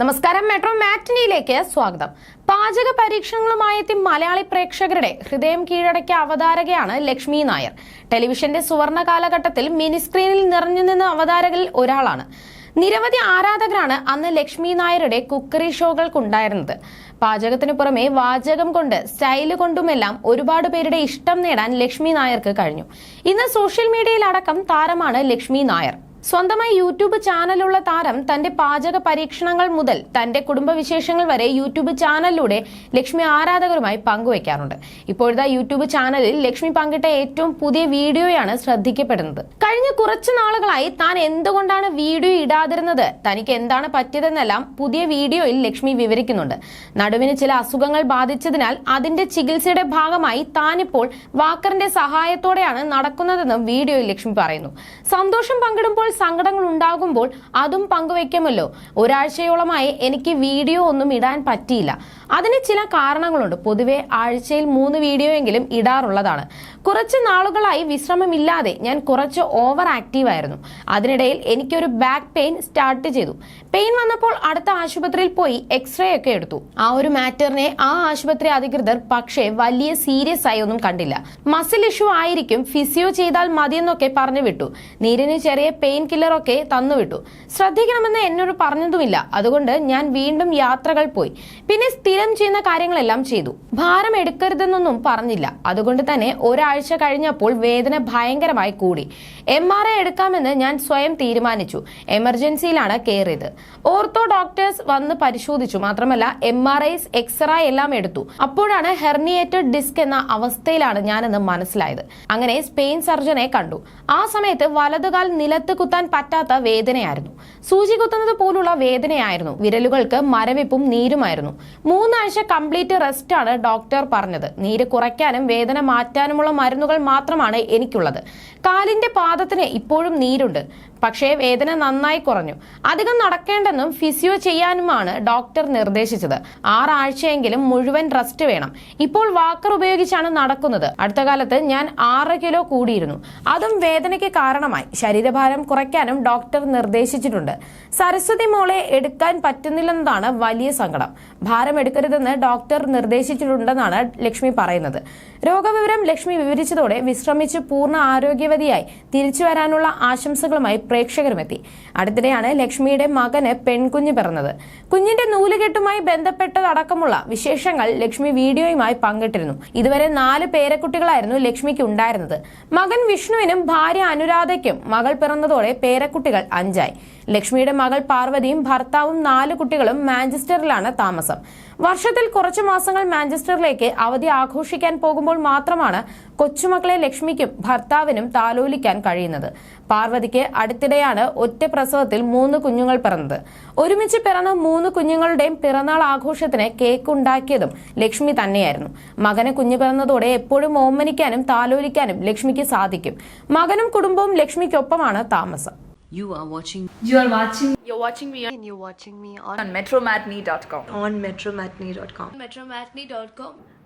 നമസ്കാരം. മെട്രോ മാറ്റിനിയിലേക്ക് സ്വാഗതം. പാചക പരീക്ഷണങ്ങളുമായി എത്തി മലയാളി പ്രേക്ഷകരുടെ ഹൃദയം കീഴടക്കിയ അവതാരകയാണ് ലക്ഷ്മി നായർ. ടെലിവിഷന്റെ സുവർണ കാലഘട്ടത്തിൽ മിനി സ്ക്രീനിൽ നിറഞ്ഞു നിന്ന അവതാരകരിൽ ഒരാളാണ്. നിരവധി ആരാധകരാണ് അന്ന് ലക്ഷ്മി നായരുടെ കുക്കറി ഷോകൾക്കുണ്ടായിരുന്നത്. പാചകത്തിനു പുറമെ വാചകം കൊണ്ട് സ്റ്റൈൽ കൊണ്ടുമെല്ലാം ഒരുപാട് പേരുടെ ഇഷ്ടം നേടാൻ ലക്ഷ്മി നായർക്ക് കഴിഞ്ഞു. ഇന്ന് സോഷ്യൽ മീഡിയയിലടക്കം താരമാണ് ലക്ഷ്മി നായർ. സ്വന്തമായി യൂട്യൂബ് ചാനലുള്ള താരം തന്റെ പാചക പരീക്ഷണങ്ങൾ മുതൽ തന്റെ കുടുംബവിശേഷങ്ങൾ വരെ യൂട്യൂബ് ചാനലിലൂടെ ലക്ഷ്മി ആരാധകരുമായി പങ്കുവയ്ക്കാറുണ്ട്. ഇപ്പോഴത്തെ യൂട്യൂബ് ചാനലിൽ ലക്ഷ്മി പങ്കിട്ട ഏറ്റവും പുതിയ വീഡിയോയാണ് ശ്രദ്ധിക്കപ്പെടുന്നത്. കഴിഞ്ഞ കുറച്ചു നാളുകളായി താൻ എന്തുകൊണ്ടാണ് വീഡിയോ ഇടാതിരുന്നത്? തനിക്ക് എന്താണ് പറ്റിയതെന്നെല്ലാം പുതിയ വീഡിയോയിൽ ലക്ഷ്മി വിവരിക്കുന്നുണ്ട്. നടുവിന് ചില അസുഖങ്ങൾ ബാധിച്ചതിനാൽ അതിന്റെ ചികിത്സയുടെ ഭാഗമായി താനിപ്പോൾ വാക്കറിന്റെ സഹായത്തോടെയാണ് നടക്കുന്നതെന്നും വീഡിയോയിൽ ലക്ഷ്മി പറയുന്നു. സന്തോഷം പങ്കിടുമ്പോൾ സങ്കടങ്ങൾ ഉണ്ടാകുമ്പോൾ അതും പങ്കുവെക്കുമല്ലോ. ഒരാഴ്ചയോളമായി എനിക്ക് വീഡിയോ ഒന്നും ഇടാൻ പറ്റിയില്ല. അതിന് ചില കാരണങ്ങളുണ്ട്. പൊതുവെ ആഴ്ചയിൽ മൂന്ന് വീഡിയോ എങ്കിലും ഇടാറുള്ളതാണ്. കുറച്ച് നാളുകളായി വിശ്രമമില്ലാതെ ഞാൻ കുറച്ച് ഓവർ ആക്റ്റീവ് ആയിരുന്നു. അതിനിടയിൽ എനിക്കൊരു ബാക്ക് പെയിൻ സ്റ്റാർട്ട് ചെയ്തു. പെയിൻ വന്നപ്പോൾ അടുത്ത ആശുപത്രിയിൽ പോയി എക്സ്റേ ഒക്കെ എടുത്തു. ആ ഒരു മാറ്ററിനെ ആ ആശുപത്രി അധികൃതർ പക്ഷേ വലിയ സീരിയസ് ആയി ഒന്നും കണ്ടില്ല. മസിൽ ഇഷ്യൂ ആയിരിക്കും. ഫിസിയോ ചെയ്താൽ മതിയെന്നൊക്കെ പറഞ്ഞു വിട്ടു. നീരിന് ചെറിയ പെയിൻ കില്ലർ ഒക്കെ തന്നുവിട്ടു. ശ്രദ്ധിക്കണമെന്ന് എന്നോട് പറഞ്ഞതുമില്ല. അതുകൊണ്ട് ഞാൻ വീണ്ടും യാത്രകൾ പോയി. പിന്നെ സ്ഥിരം ചെയ്യുന്ന കാര്യങ്ങളെല്ലാം ചെയ്തു. ഭാരം എടുക്കരുതെന്നൊന്നും പറഞ്ഞില്ല. അതുകൊണ്ട് തന്നെ ഒരാഴ്ച കഴിഞ്ഞപ്പോൾ വേദന ഭയങ്കരമായി കൂടി. എം ആർ ഐ എടുക്കാമെന്ന് ഞാൻ സ്വയം തീരുമാനിച്ചു. എമർജൻസിയിലാണ് കയറിയത്. ഓർത്തോ ഡോക്ടേഴ്സ് വന്ന് പരിശോധിച്ചു. മാത്രമല്ല എം ആർ ഐസ് എക്സ്റേ എല്ലാം എടുത്തു. അപ്പോഴാണ് ഹെർണിയേറ്റഡ് ഡിസ്ക് എന്ന അവസ്ഥയിലാണ് ഞാനെന്ന് മനസ്സിലായത്. അങ്ങനെ സ്പെയിൻ സർജനെ കണ്ടു. ആ സമയത്ത് വലതുകാൽ നിലത്ത് കുത്താൻ പറ്റാത്ത വേദനയായിരുന്നു. സൂചി കുത്തുന്നത് പോലുള്ള വേദനയായിരുന്നു. വിരലുകൾക്ക് മരവിപ്പും നീരുമായിരുന്നു. മൂന്നാഴ്ച കംപ്ലീറ്റ് റെസ്റ്റ് ആണ് ഡോക്ടർ പറഞ്ഞത്. നീര് കുറയ്ക്കാനും വേദന മാറ്റാനുമുള്ള മരുന്നുകൾ മാത്രമാണ് എനിക്കുള്ളത്. കാലിന്റെ പാദത്തിന് ഇപ്പോഴും നീരുണ്ട്. പക്ഷേ വേദന നന്നായി കുറഞ്ഞു. അധികം നടക്കേണ്ടെന്നും ഫിസിയോ ചെയ്യാനുമാണ് ഡോക്ടർ നിർദ്ദേശിച്ചത്. ആറാഴ്ചയെങ്കിലും മുഴുവൻ റെസ്റ്റ് വേണം. ഇപ്പോൾ വാക്കർ ഉപയോഗിച്ചാണ് നടക്കുന്നത്. അടുത്ത കാലത്ത് ഞാൻ ആറ് കിലോ കൂടിയിരുന്നു. അതും വേദനയ്ക്ക് കാരണമായി. ശരീരഭാരം കുറയ്ക്കാനും ഡോക്ടർ നിർദ്ദേശിച്ചിട്ടുണ്ട്. സരസ്വതി മോളെ എടുക്കാൻ പറ്റുന്നില്ലെന്നതാണ് വലിയ സങ്കടം. ഭാരം എടുക്കരുതെന്ന് ഡോക്ടർ നിർദ്ദേശിച്ചിട്ടുണ്ടെന്നാണ് ലക്ഷ്മി പറയുന്നത്. രോഗവിവരം ലക്ഷ്മി വിവരിച്ചതോടെ വിശ്രമിച്ച് പൂർണ ആരോഗ്യവതിയായി തിരിച്ചു വരാനുള്ള ആശംസകളുമായി പ്രേക്ഷകരുമെത്തി. അടുത്തിടെയാണ് ലക്ഷ്മിയുടെ മകന് പെൺകുഞ്ഞ് പിറന്നത്. കുഞ്ഞിന്റെ നൂലുകെട്ടുമായി ബന്ധപ്പെട്ടതടക്കമുള്ള വിശേഷങ്ങൾ ലക്ഷ്മി വീഡിയോയുമായി പങ്കിട്ടിരുന്നു. ഇതുവരെ നാല് പേരക്കുട്ടികളായിരുന്നു ലക്ഷ്മിക്ക് ഉണ്ടായിരുന്നത് മകൻ വിഷ്ണുവിനും ഭാര്യ അനുരാധയ്ക്കും മകൾ പിറന്നതോടെ പേരക്കുട്ടികൾ അഞ്ചായി. ലക്ഷ്മിയുടെ മകൾ പാർവതിയും ഭർത്താവും നാല് കുട്ടികളും മാഞ്ചസ്റ്ററിലാണ് താമസം. വർഷത്തിൽ കുറച്ചു മാസങ്ങൾ മാഞ്ചസ്റ്ററിലേക്ക് അവധി ആഘോഷിക്കാൻ പോകുമ്പോൾ മാത്രമാണ് കൊച്ചുമക്കളെ ലക്ഷ്മിക്കും ഭർത്താവിനും താലോലിക്കാൻ കഴിയുന്നത് പാർവതിക്ക് അടുത്തിടെയാണ് ഒറ്റ പ്രസവത്തിൽ മൂന്ന് കുഞ്ഞുങ്ങൾ പിറന്നത് ഒരുമിച്ച് പിറന്ന മൂന്ന് കുഞ്ഞുങ്ങളുടെയും പിറന്നാൾ ആഘോഷത്തിന് കേക്ക് ഉണ്ടാക്കിയതും ലക്ഷ്മി തന്നെയായിരുന്നു മകനെ കുഞ്ഞു പിറന്നതോടെ എപ്പോഴും ഓമനിക്കാനും താലോലിക്കാനും ലക്ഷ്മിക്ക് സാധിക്കും മകനും കുടുംബവും ലക്ഷ്മിക്കൊപ്പമാണ് താമസം You are watching You are watching You're watching me and you're watching me on, on metromatney.com. on metromatney.com. metromatney.com.